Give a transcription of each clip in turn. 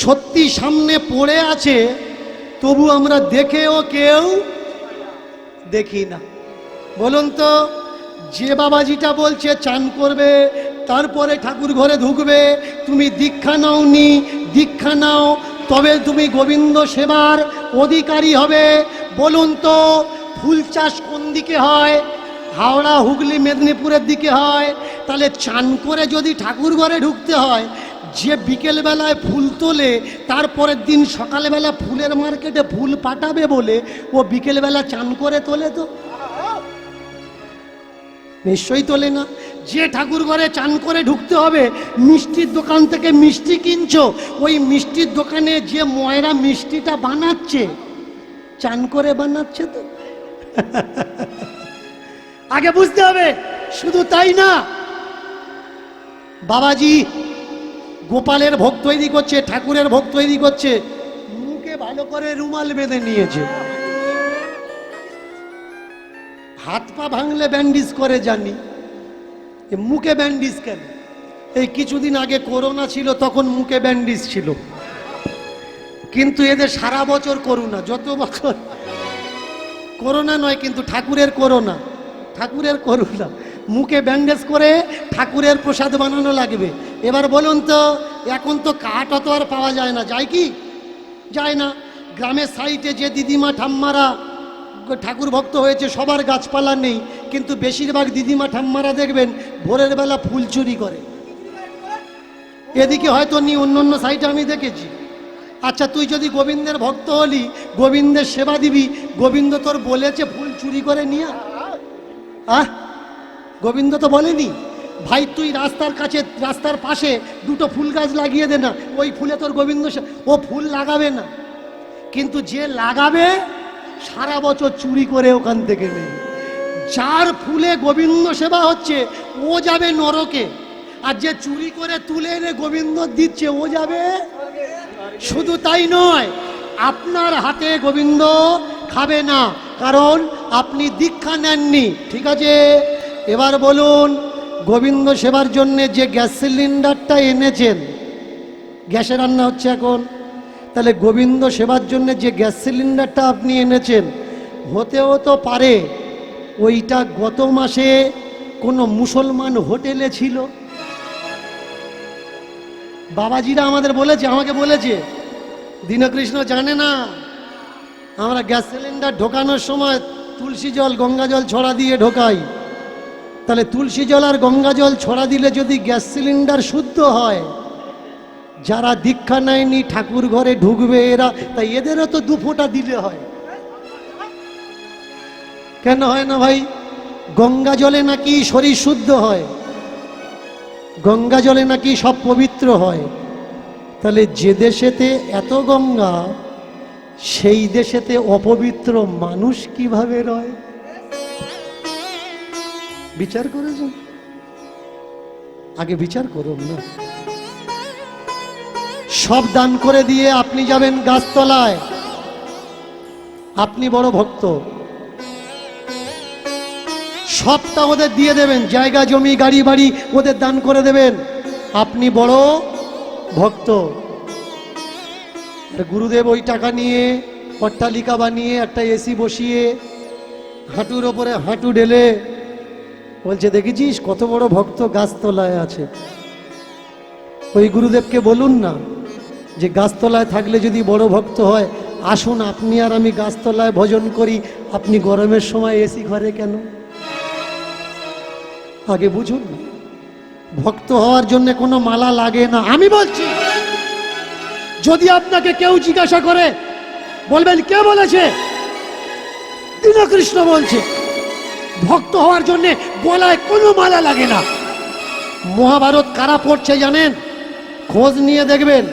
সত্যি সামনে পড়ে আছে, তবু আমরা দেখেও কেউ দেখি না। বলুন তো, যে বাবাজিটা বলছে, চান করবে, তারপরে ঠাকুর ঘরে ঢুকবে, তুমি দীক্ষা নাওনি, দীক্ষা নাও, তবে তুমি গোবিন্দ সেবার অধিকারী হবে। বলুন তো, ফুল চাষ কোন দিকে হয়? হাওড়া, হুগলি, মেদিনীপুরের দিকে হয়? তাহলে চান করে যদি ঠাকুর ঘরে ঢুকতে হয় যে বিকেলবেলায় ফুল তোলে, তারপরের দিন সকালবেলা ফুলের মার্কেটে ফুল পাঠাবে বলে ও বিকেলবেলা চান করে তোলে তো। নিশ্চয়ই তোলে না। যে ঠাকুর ঘরে চান করে ঢুকতে হবে, মিষ্টির দোকান থেকে মিষ্টি কিনছো, ওই মিষ্টির দোকানে যে ময়রা মিষ্টিটা বানাচ্ছে, চান করে বানাচ্ছে তো। আগে বুঝতে হবে, শুধু তাই না। বাবাজি গোপালের ভোগ তৈরি করছে, ঠাকুরের ভোগ তৈরি করছে। মুখে ভালো করে রুমাল বেঁধে নিয়েছে। হাত পা ভাঙলে ব্যান্ডিজ করে জানি। মুখে ব্যান্ডিজ কেন? এই কিছুদিন আগে করোনা ছিল, তখন মুখে ব্যান্ডিজ ছিল। কিন্তু এদের সারা বছর করোনা যত বছর। করোনা নয়, কিন্তু ঠাকুরের করোনা ঠাকুরের করোনা মুখে ব্যান্ডেজ করে ঠাকুরের প্রসাদ বানানো লাগবে। এবার বলুন তো, এখন তো কাঠ অত আর পাওয়া যায় না। যায় কি? যায় না। গ্রামের সাইডে যে দিদিমা, ঠাম্মারা ঠাকুর ভক্ত হয়েছে, সবার গাছপালা নেই। কিন্তু বেশিরভাগ দিদিমা, ঠাম্মারা দেখবেন ভোরের বেলা ফুল চুরি করে। এদিকে হয়তো নি, অন্য অন্য সাইডে আমি দেখেছি। আচ্ছা তুই যদি গোবিন্দের ভক্ত হলি, গোবিন্দের সেবা দিবি। গোবিন্দ তোর বলেছে ফুল চুরি করে নিয়ে আহ? গোবিন্দ তো বলেনি, ভাই, তুই রাস্তার কাছে, রাস্তার পাশে দুটো ফুল গাছ লাগিয়ে দে না, ওই ফুলে তোর গোবিন্দ ও ফুল লাগাবে না। কিন্তু যে লাগাবে, সারা বছর চুরি করে ওখান থেকে নেই যার ফুলে গোবিন্দ সেবা হচ্ছে, ও যাবে নরকে। আর যে চুরি করে তুলে এনে গোবিন্দ দিচ্ছে, ও যাবে শুধু তাই নয়, আপনার হাতে গোবিন্দ খাবে না। কারণ আপনি দীক্ষা নেননি, ঠিক আছে? এবার বলুন, গোবিন্দ সেবার জন্যে যে গ্যাস সিলিন্ডারটা এনেছেন গ্যাসে রান্না হচ্ছে এখন, তাহলে গোবিন্দ সেবার জন্যে যে গ্যাস সিলিন্ডারটা আপনি এনেছেন, হতেও তো পারে ওইটা গত মাসে কোনো মুসলমান হোটেলে ছিল। বাবাজিরা আমাদের বলেছে, আমাকে বলেছে, দীনকৃষ্ণ জানে না, আমরা গ্যাস সিলিন্ডার ঢোকানোর সময় তুলসী জল, গঙ্গা জল ছড়া দিয়ে ঢোকাই। তাহলে তুলসী জল আর গঙ্গা জল ছড়া দিলে যদি গ্যাস সিলিন্ডার শুদ্ধ হয়, যারা দীক্ষা নেয়নি, ঠাকুর ঘরে ঢুকবে এরা, তাই এদেরও তো দু ফোঁটা দিলে হয়। কেন হয় না ভাই? গঙ্গা জলে নাকি শরীর শুদ্ধ হয়, গঙ্গা জলে নাকি সব পবিত্র হয়। তাহলে যে দেশেতে এত গঙ্গা, সেই দেশেতে অপবিত্র মানুষ কীভাবে রয়? বিচার করেছেন আগে বিচার করুন না। সব দান করে দিয়ে আপনি যাবেন গাছতলায়। আপনি বড় ভক্ত। সবটা ওদের দিয়ে দেবেন। জায়গা, জমি, গাড়ি, বাড়ি ওদের দান করে দেবেন। আপনি বড় ভক্ত। গুরুদেব ওই টাকা নিয়ে, অট্টালিকা বানিয়ে, একটা এসি বসিয়ে, হাঁটুর ওপরে হাঁটু ঢেলে বলছে, দেখেছিস কত বড় ভক্ত গাছতলায় আছে? ওই গুরুদেবকে বলুন না যে গাছতলায় থাকলে যদি বড় ভক্ত হয়, আসুন আপনি আর আমি গাছতলায় ভজন করি, আপনি গরমের সময় এসি ঘরে কেন? আগে বুঝুন, ভক্ত হওয়ার জন্য কোনো মালা লাগে না। আমি বলছি, যদি আপনাকে কেউ জিজ্ঞাসা করে, বলবেন, কে বলেছে? দীনকৃষ্ণ বলছে ভক্ত হওয়ার জন্য গলায় কোনো মালা লাগে না। মহাভারত কারা পড়ছে জানেন? খোঁজ নিয়ে দেখবেন,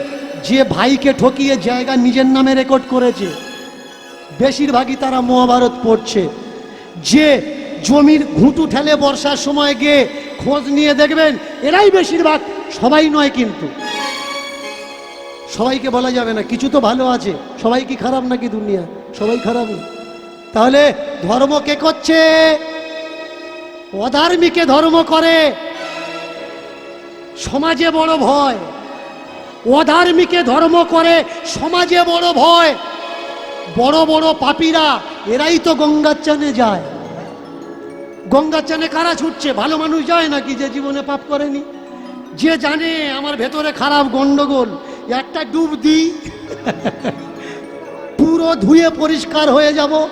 যে ভাইকে ঠকিয়ে জায়গা নিজের নামে রেকর্ড করেছে। বেশিরভাগই তারা মহাভারত পড়ছে। যে জমির ঘুঁটু ঠেলে বর্ষার সময় গিয়ে খোঁজ নিয়ে দেখবেন, এরাই বেশিরভাগ, সবাই নয় কিন্তু। সবাইকে বলা যাবে না, কিছু তো ভালো আছে। সবাই কি খারাপ নাকি দুনিয়া? সবাই খারাপ তাহলে ধর্ম কে করছে? অধার্মিকে ধর্ম করে। সমাজে বড় ভয়। অধার্মিকে ধর্ম করে, সমাজে বড় ভয়। বড় বড় পাপীরা, এরাই তো গঙ্গার চানে যায়। গঙ্গার চানে কারা ছুটছে? ভালো মানুষ যায় নাকি যে জীবনে পাপ করেনি? যে জানে আমার ভেতরে খারাপ গন্ডগোল, একটা ডুব দিই, পুরো ধুয়ে পরিষ্কার হয়ে যাব।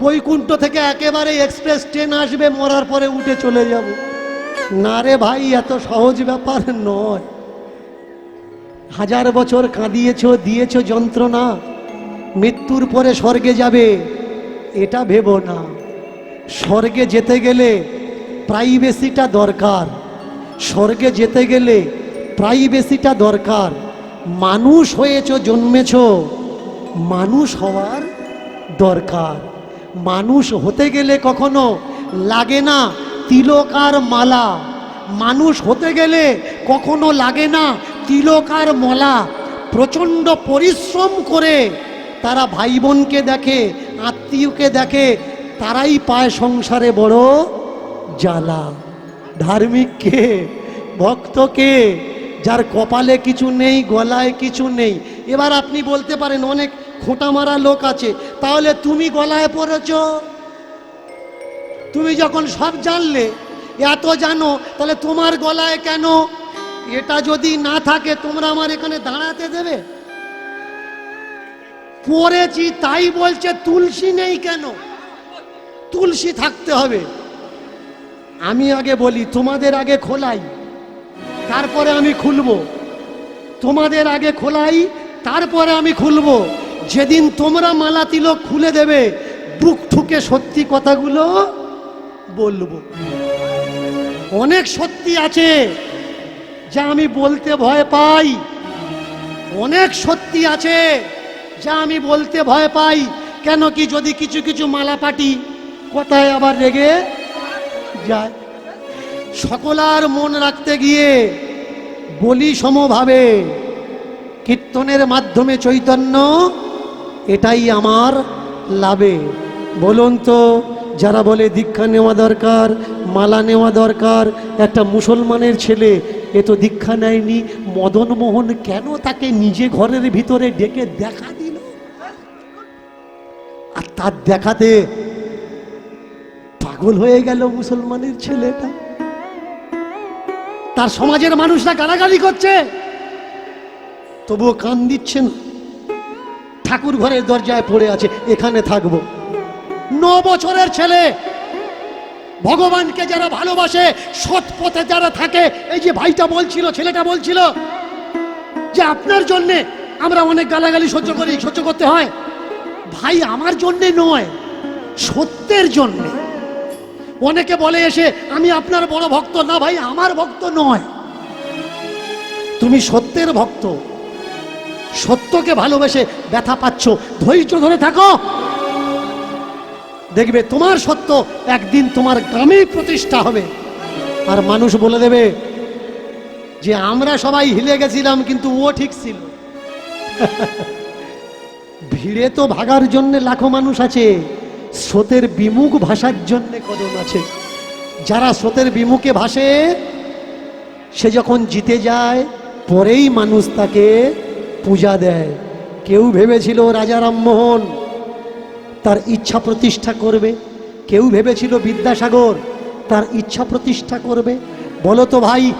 বৈকুণ্ঠ থেকে একেবারে এক্সপ্রেস ট্রেন আসবে, মরার পরে উঠে চলে যাব। না রে ভাই, এত সহজ ব্যাপার নয়। হাজার বছর কাঁদিয়েছ, দিয়েছ যন্ত্রণা, মৃত্যুর পরে স্বর্গে যাবে, এটা ভেবো না। স্বর্গে যেতে গেলে প্রাইভেসিটা দরকার। স্বর্গে যেতে গেলে প্রাইভেসিটা দরকার। মানুষ হয়েছ, জন্মেছ, মানুষ হওয়ার দরকার। মানুষ হতে গেলে কখনো লাগে না তিলক আর মালা। মানুষ হতে গেলে কখনো লাগে না তিলক আর মলা। প্রচণ্ড পরিশ্রম করে তারা ভাই বোনকে দেখে, আত্মীয়কে দেখে, তারাই পায় সংসারে বড় জ্বালা। ধার্মিককে ভক্তকে যার কপালে কিছু নেই, গলায় কিছু নেই। এবার আপনি বলতে পারেন অনেক খোঁটা মারা লোক আছে। তাহলে তুমি গলায় পড়েছ তুমি যখন সব জানলে, এত জানো, তাহলে তোমার গলায় কেন? এটা যদি না থাকে, তোমরা আমার এখানে দাঁড়াতে দেবে? পড়েছি, তাই বলছে, তুলসী নেই কেন? তুলসী থাকতে হবে। আমি আগে বলি, তোমাদের আগে খোলাই, তারপরে আমি খুলবো। তোমাদের আগে খোলাই, তারপরে আমি খুলবো। যেদিন তোমরা মালা তিলক খুলে দেবে, বুক ঠুকে সত্যি কথাগুলো বলব। অনেক সত্যি আছে যা আমি বলতে ভয় পাই। অনেক সত্যি আছে যা আমি বলতে ভয় পাই। কেন কি যদি কিছু কিছু মালা পাটি কথায় আবার রেগে যায়। সকলার মন রাখতে গিয়ে বলি সমভাবে, কীর্তনের মাধ্যমে চৈতন্য এটাই আমার লাভে। বলুন তো, যারা বলে দীক্ষা নেওয়া দরকার, মালা নেওয়া দরকার, একটা মুসলমানের ছেলে, এ তো দীক্ষা নেয়নি মদন মোহন কেন তাকে নিজে ঘরের ভিতরে ডেকে দেখা দিল? আর তার দেখাতে পাগল হয়ে গেল মুসলমানের ছেলেটা। তার সমাজের মানুষরা গালাগালি করছে। তবুও কান দিচ্ছে না ঠাকুর ঘরের দরজায় পড়ে আছে, এখানে থাকব। ন বছরের ছেলে। ভগবানকে যারা ভালোবাসে, সৎ পথে যারা থাকে, এই যে ভাইটা বলছিল, ছেলেটা বলছিল যে আপনার জন্যে আমরা অনেক গালাগালি সহ্য করি, সহ্য করতে হয়। ভাই, আমার জন্যে নয়, সত্যের জন্যে। অনেকে বলে এসে, আমি আপনার বড় ভক্ত। না ভাই, আমার ভক্ত নয়। তুমি সত্যের ভক্ত। সত্যকে ভালোবেসে ব্যথা পাচ্ছ। ধৈর্য ধরে থাকো। দেখবে তোমার সত্য একদিন তোমার গ্রামেই প্রতিষ্ঠা হবে। আর মানুষ বলে দেবে, যে আমরা সবাই হিলে গেছিলাম, কিন্তু ও ঠিক ছিল। ভিড়ে তো ভাগার জন্য লাখো মানুষ আছে। স্রোতের বিমুখ ভাষার জন্য কদম আছে। যারা স্রোতের বিমুখে ভাসে, সে যখন জিতে যায়, পরেই মানুষ তাকে পূজা দেয়। কেউ ভেবেছিল রাজা রামমোহন তার ইচ্ছা প্রতিষ্ঠা করবে। কেউ ভেবেছিল বিদ্যাসাগর তার ইচ্ছা প্রতিষ্ঠা করবে। বলো তো ভাই,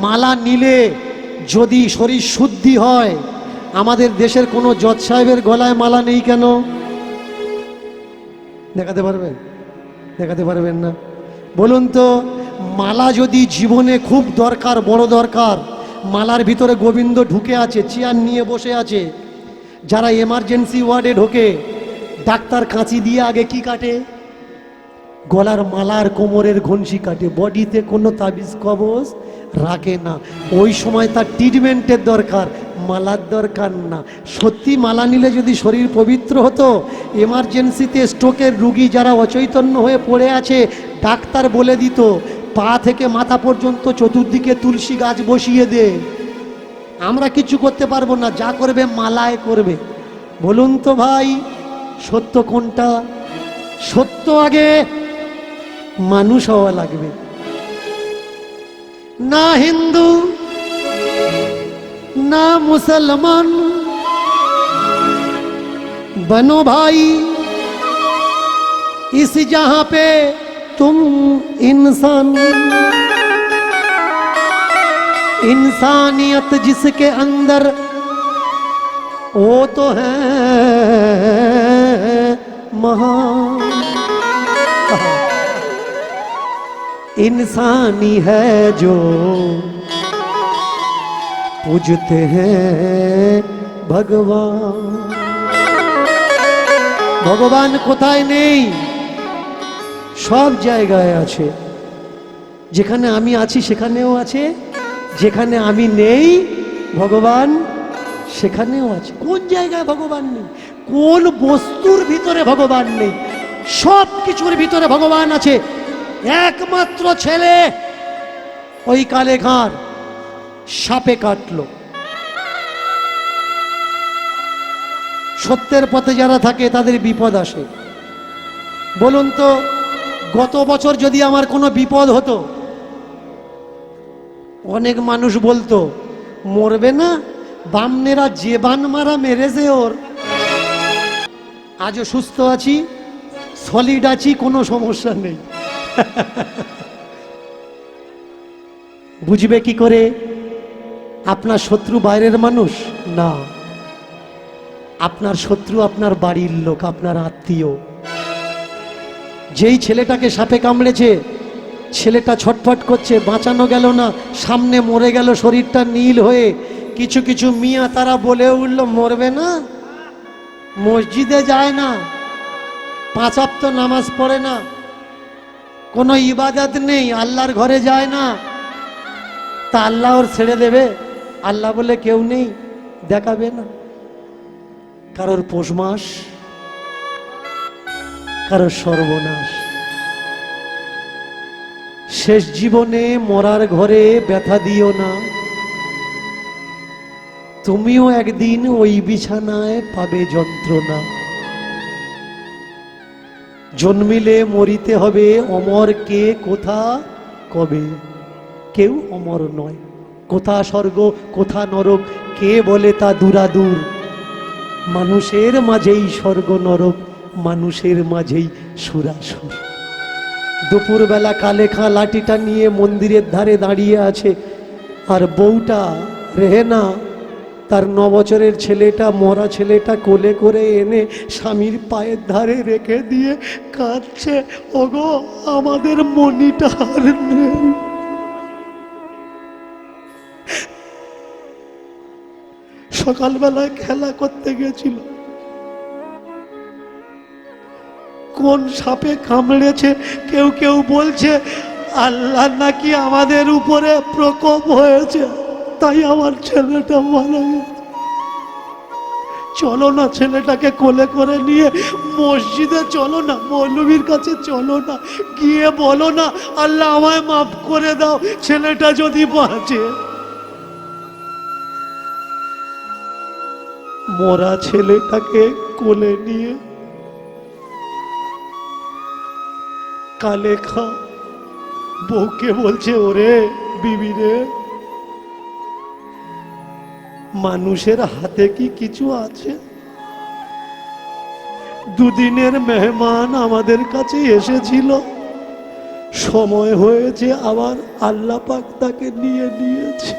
মালা নিলে যদি শরীর শুদ্ধি হয়, আমাদের দেশের কোনো জজ সাহেবের গলায় মালা নেই কেন? দেখাতে পারবেন? দেখাতে পারবেন না? বলুন তো, মালা যদি জীবনে খুব দরকার, বড় দরকার মালার ভিতরে গোবিন্দ ঢুকে আছে, চেয়ার নিয়ে বসে আছে। যারা এমার্জেন্সি ওয়ার্ডে ঢোকে, ডাক্তার কাঁচি দিয়ে আগে কি কাটে? গলার মালার কোমরের ঘনসি কাটে, বডিতে কোনো তাবিজ, কবজ রাখে না। ওই সময় তার ট্রিটমেন্টের দরকার, মালার দরকার না। সত্যি মালা নিলে যদি শরীর পবিত্র হতো এমার্জেন্সিতে স্ট্রোকের রুগী যারা অচৈতন্য হয়ে পড়ে আছে, ডাক্তার বলে দিত, পা থেকে মাথা পর্যন্ত চতুর্দিকে তুলসী গাছ বসিয়ে দে। আমরা কিছু করতে পারব না, যা করবে মালায় করবে। বলুন তো ভাই, সত্য কোনটা? সত্য আগে মানুষ হওয়া লাগবে না হিন্দু बना मुसलमान बनो भाई इस जहां पे तुम इंसान इंसानियत जिसके अंदर वो तो है महान इंसानी है जो पूजते हैं भगवान ভগবান কোথায় নেই সব জায়গায় আছে যেখানে আমি আছি সেখানেও আছে যেখানে আমি নেই ভগবান সেখানেও আছে কোন জায়গায় ভগবান নেই কোন বস্তুর ভিতরে ভগবান নেই সব কিছুর ভিতরে ভগবান আছে একমাত্র ছেলে ওই কালে ঘাড় সাপে কাটলো। সত্যের পথে যারা থাকে, তাদের বিপদ আসে। বলুন তো, গত বছর যদি আমার কোনো বিপদ হতো, অনেক মানুষ বলতো, মরবে না, বামনেরা যে বান মারা মেরেছে ওর। আজও সুস্থ আছি সলিড আছি, কোনো সমস্যা নেই। বুঝবে কি করে? আপনার শত্রু বাইরের মানুষ? না। আপনার শত্রু আপনার বাড়ির লোক, আপনার আত্মীয়। যেই ছেলেটাকে সাপে কামড়েছে, ছেলেটা ছটফট করছে, বাঁচানো গেল না, সামনে মরে গেল, শরীরটা নীল হয়ে, কিছু কিছু মিয়া তারা বলে উঠল, মরবে না। মসজিদে যায় না। পাঁচাপ্ত নামাজ পড়ে না। কোনো ইবাদত নেই, আল্লাহর ঘরে যায় না। তা আল্লাহ ওর ছেড়ে দেবে। আল্লাহ বলে কেউ নেই, দেখাবে না। কারোর পৌষ মাস, কারোর সর্বনাশ। শেষ জীবনে মরার ঘরে ব্যথা দিও না। তুমিও একদিন ওই বিছানায় পাবে যন্ত্রণা। জন্মিলে মরিতে হবে অমর কে, কোথা, কবে? কেউ অমর নয়। কোথা স্বর্গ, কোথা নরক, কে বলে তা দূরাদূর? মানুষের মাঝেই স্বর্গ নরক, মানুষের মাঝেই সুরাসুর। দুপুরবেলা কালে খা লাঠিটা নিয়ে মন্দিরের ধারে দাঁড়িয়ে আছে। আর বউটা রেহেনা তার ন বছরের ছেলেটা, মরা ছেলেটা কোলে করে এনে স্বামীর পায়ের ধারে রেখে দিয়ে কাঁদছে। ওগো, আমাদের মনিটা আর নেই। সকালবেলায় খেলা করতে গেছিল। কোন সাপে কামড়েছে, কেউ কেউ বলছে, আল্লাহ নাকি আমাদের উপরে প্রকোপ হয়েছে। তাই আমার ছেলেটা মারা গেছে। চলো না ছেলেটাকে কোলে করে নিয়ে মসজিদে চলো না মৌলবীর কাছে চলো না, গিয়ে বলো না, আল্লাহ আমায় মাফ করে দাও, ছেলেটা যদি বাঁচে। মরা ছেলেটাকে কোলে নিয়ে কালে খা বউকে বলছে, ওরে বিবি রে। মানুষের হাতে কি কিছু আছে? দুদিনের মেহমান আমাদের কাছে এসেছিল। সময় হয়েছে আবার আল্লাহ পাক তাকে নিয়ে নিয়েছে।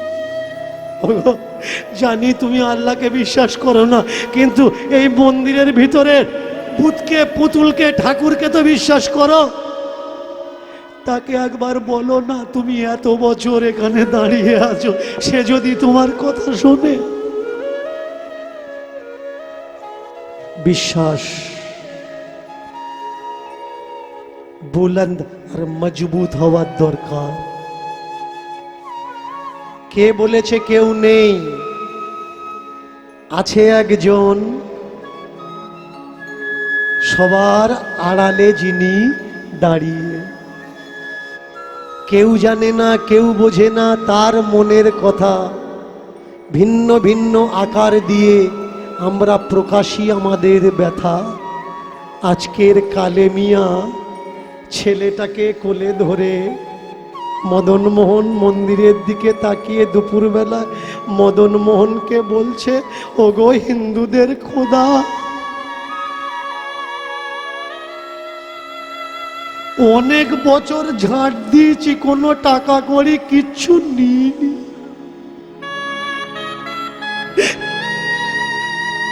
জানি তুমি আল্লাহকে বিশ্বাস করো না, কিন্তু এই মন্দিরের ভিতরে ভূতকে, পুতুলকে, ঠাকুরকে তো বিশ্বাস করো। তাকে একবার বলো না, তুমি এত বছর এখানে দাঁড়িয়ে আছো, সে যদি তোমার কথা শোনে। বিশ্বাস। বুলন্দ আর মজবুত হওয়ার দরকার। কে বলেছে কেউ নেই? আছে একজন। সবার আড়ালে যিনি দাঁড়িয়ে। কেউ জানে না, কেউ বোঝে না তার মনের কথা। ভিন্ন ভিন্ন আকার দিয়ে আমরা প্রকাশী আমাদের ব্যথা। আজকের কালে মিয়া ছেলেটাকে কোলে ধরে মদন মোহন মন্দিরের দিকে তাকিয়ে দুপুরবেলা মদন মোহনকে বলছে, ওগো হিন্দুদের খোদা অনেক বছর ঝাঁট দিয়েছি, কোনো টাকা করি কিচ্ছু নিইনি।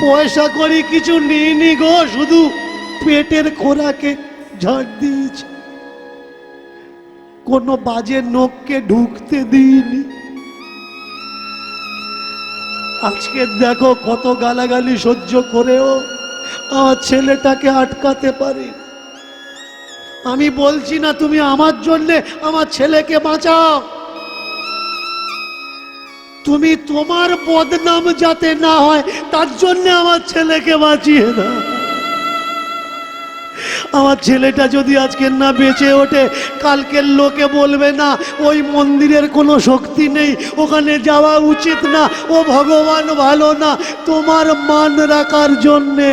পয়সা করি কিছু নিইনি গো, শুধু পেটের খোরাকে ঝাঁট দিয়েছি। কোনো বাজে নোককে ঢুকতে দিইনি। আজকে দেখো কত গালাগালি সহ্য করেও আমার ছেলেটাকে আটকাতে পারি আমি বলছি না তুমি আমার জন্যে আমার ছেলেকে বাঁচাও। তুমি তোমার বদনাম যাতে না হয়, তার জন্য আমার ছেলেকে বাঁচিয়ে দাও। আমার ছেলেটা যদি আজকে না বেঁচে ওঠে, কালকের লোকে বলবে না, ওই মন্দিরের কোনো শক্তি নেই, ওখানে যাওয়া উচিত না, ও ভগবান ভালো না, তোমার মান রাখার জন্যে।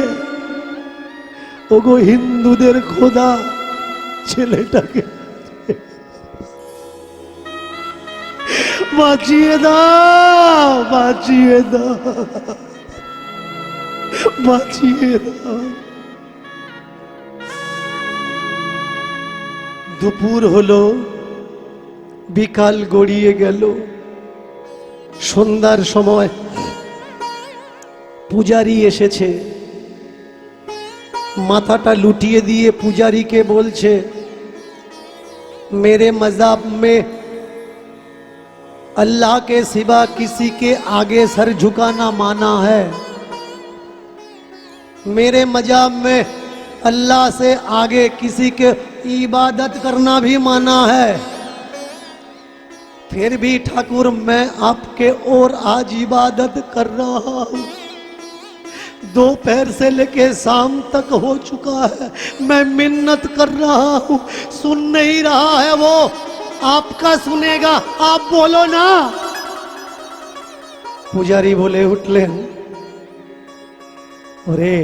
ওগো হিন্দুদের খোদা ছেলেটাকে বাঁচিয়ে দাও বাঁচিয়ে দাও বাঁচিয়ে দাও। দুপুর হলো, বিকাল গড়িয়ে গেল। সন্ধ্যার সময় পূজারি এসেছে। माथाटा लुटिए दिए पुजारी के बोल छे, मेरे मजाब में अल्लाह के सिवा किसी के आगे सर झुकाना माना है। मेरे मजाब में अल्लाह से आगे किसी के इबादत करना भी माना है। फिर भी ठाकुर, मैं आपके और आज इबादत कर रहा हूँ। दोपहर से लेके शाम तक हो चुका है मैं मिन्नत कर रहा हूं सुन नहीं रहा है वो आपका सुनेगा आप बोलो ना পূজারি বলে উঠলেন ওরে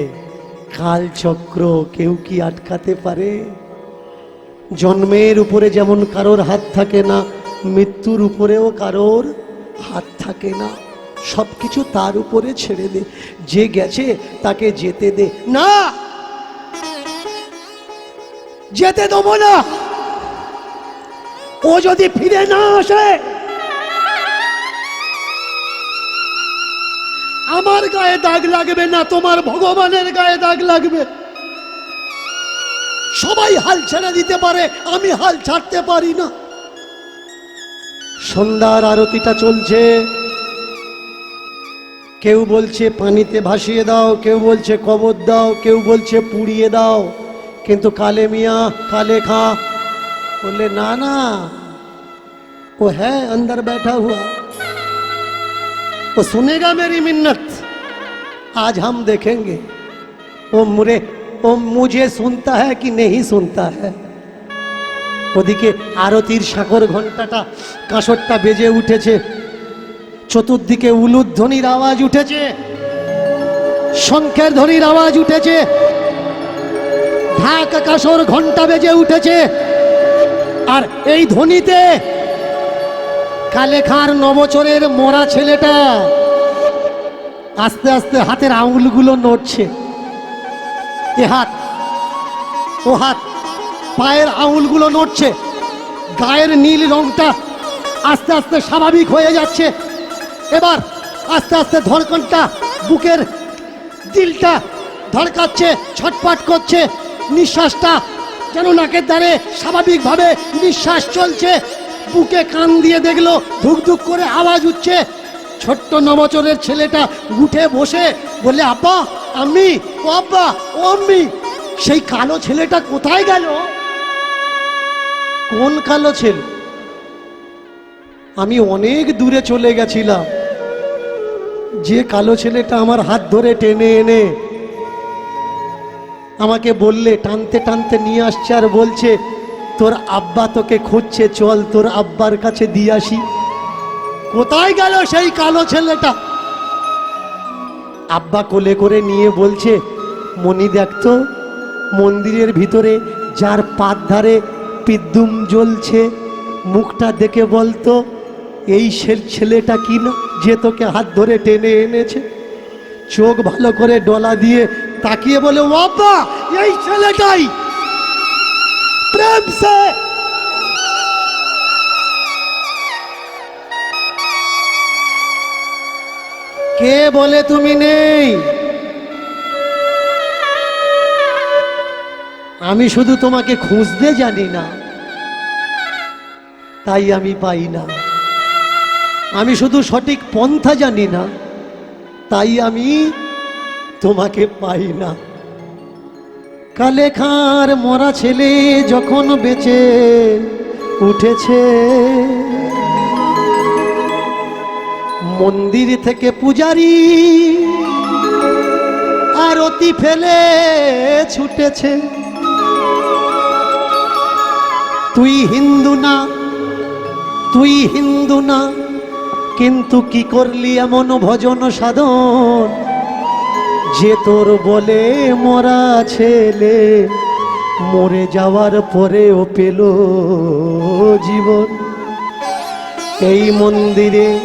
কাল চক্র কেউ কি আটকাতে পারে জন্মের উপরে যেমন কারোর হাত থাকে না মৃত্যুর উপরেও কারোর হাত থাকে না সব কিছু তার উপরে ছেড়ে দে। যে গেছে তাকে যেতে দে। না! যেতে দেবো না। ও যদি ফিরে না আসে, আমার গায়ে দাগ লাগবে না, তোমার ভগবানের গায়ে দাগ লাগবে। সবাই হাল ছেড়ে দিতে পারে, আমি হাল ছাড়তে পারি না। সন্ধ্যার আরতিটা চলছে। কেউ বলছে পানিতে ভাসিয়ে দাও কেউ বলছে কবর দাও কেউ বলছে পুড়িয়ে দাও কিন্তু কালে মিয়া কালে খা বললে না না ও হ্যাঁ अंदर बैठा हुआ वो सुनेगा मेरी मिन्नत आज हम देखेंगे वो मुरे वो मुझे सुनता है कि नहीं सुनता है ওদিকে আরতির সাগর ঘন্টাটা কাঁসরটা বেজে উঠেছে চতুর্দিকে উলুধ্বনির আওয়াজ উঠেছে। শঙ্খের ধ্বনির আওয়াজ উঠেছে। ঢাক কাসর ঘণ্টা বেজে উঠেছে। আর এই ধ্বনিতে কালেখার নবচরের মরা ছেলেটা আস্তে আস্তে হাতের আঙুলগুলো নড়ছে। এ হাত, ও হাত, পায়ের আঙুলগুলো নড়ছে। গায়ের নীল রংটা আস্তে আস্তে স্বাভাবিক হয়ে যাচ্ছে। এবার আস্তে আস্তে ধড়কনটা, বুকের দিলটা ধড়কাচ্ছে, ছটপট করছে। নিঃশ্বাসটা যেন নাকের দ্বারে স্বাভাবিকভাবে নিঃশ্বাস চলছে। বুকে কান দিয়ে দেখল, ধুক ধুক করে আওয়াজ উঠছে। ছোট্ট নবচরের ছেলেটা উঠে বসে বলে আব্বা, আমি, ও আব্বা, ও আম্মি, সেই কালো ছেলেটা কোথায় গেল? কোন কালো ছেলে? আমি অনেক দূরে চলে গেছিলাম। যে কালো ছেলেটা আমার হাত ধরে টেনে এনে আমাকে বললে, টানতে টানতে নিয়ে আসছে আর বলছে, তোর আব্বা তোকে খুঁজছে, চল তোর আব্বার কাছে দিয়ে আসি। কোথায় গেল সেই কালো ছেলেটা? আব্বা কোলে করে নিয়ে বলছে মনি দেখতো মন্দিরের ভিতরে যার পাত ধারে পিদ্দুম জ্বলছে, মুখটা দেখে বলতো এই ছেলেটা কি না যে তোকে হাত ধরে টেনে এনেছে? চোখ ভালো করে ডলা দিয়ে তাকিয়ে বলে বাবা এই ছেলেটাই কে বলে তুমি নেই? আমি শুধু তোমাকে খুঁজতে জানি না, তাই আমি পাই না। আমি শুধু সঠিক পন্থা জানি না, তাই আমি তোমাকে পাই না। কালে খার মরা ছেলে যখন বেঁচে উঠেছে, মন্দির থেকে পূজারি আরতি ফেলে ছুটেছে। তুই হিন্দু না, তুই হিন্দু না কিন্তু কি করলি এমন ভজন সাধন? যে তোর বলে মরা ছেলে মরে যাওয়ার পরেও পেল জীবন। এই মন্দিরে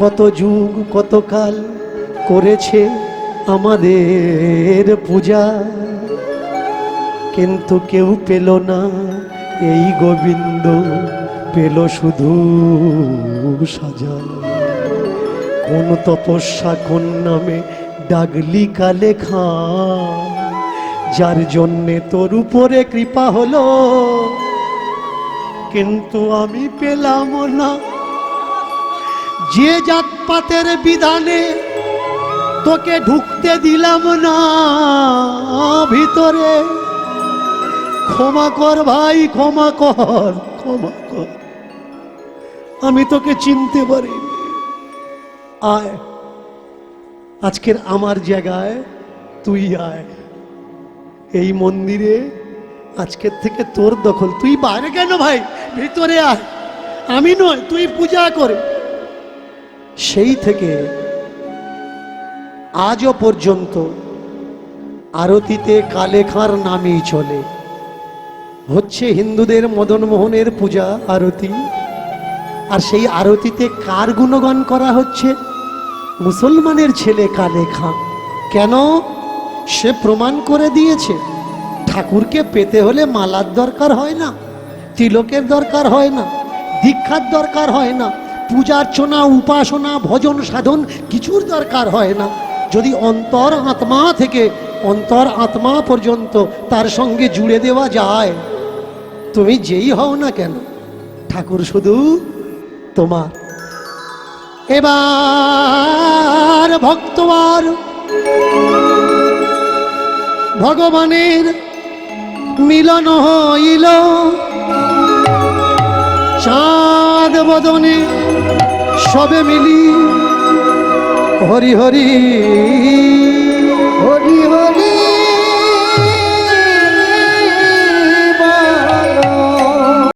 কত যুগ, কত কাল করেছে আমাদের পূজা। কিন্তু কেউ পেল না এই গোবিন্দ পেল শুধু সাজা। কোন তপস্যা কোন নামে ডাগলি কালে খা যার জন্যে তোর উপরে কৃপা হলো। কিন্তু আমি পেলাম না। যে জাতপাতের বিধানে তোকে ঢুকতে দিলাম না ভিতরে। ক্ষমা কর ভাই, ক্ষমা কর ক্ষমা কর। আমি তোকে চিনতে পারি আয়, আজকের আমার জায়গায় তুই আয়। এই মন্দিরে আজকের থেকে তোর দখল। তুই বাইরে কেন ভাই? ভিতরে আয়। আমি নয়, তুই পূজা করে। সেই থেকে আজও পর্যন্ত আরতিতে কালেখার নামই চলে। হচ্ছে হিন্দুদের মদন মোহনের পূজা, আরতি। আর সেই আরতিতে কার গুণগান করা হচ্ছে? মুসলমানের ছেলে কালে খান কেন? সে প্রমাণ করে দিয়েছে। ঠাকুরকে পেতে হলে মালার দরকার হয় না, তিলকের দরকার হয় না, দীক্ষার দরকার হয় না, পূজার্চনা, উপাসনা, ভজন সাধন কিছুর দরকার হয় না। যদি অন্তর আত্মা থেকে অন্তর আত্মা পর্যন্ত তার সঙ্গে জুড়ে দেওয়া যায়, তুমি যেই হও না কেন? ঠাকুর শুধু তোমার। এবার ভক্তবার ভগবানের মিলন হইল। চাঁদ বদনে সবে মিলি হরি হরি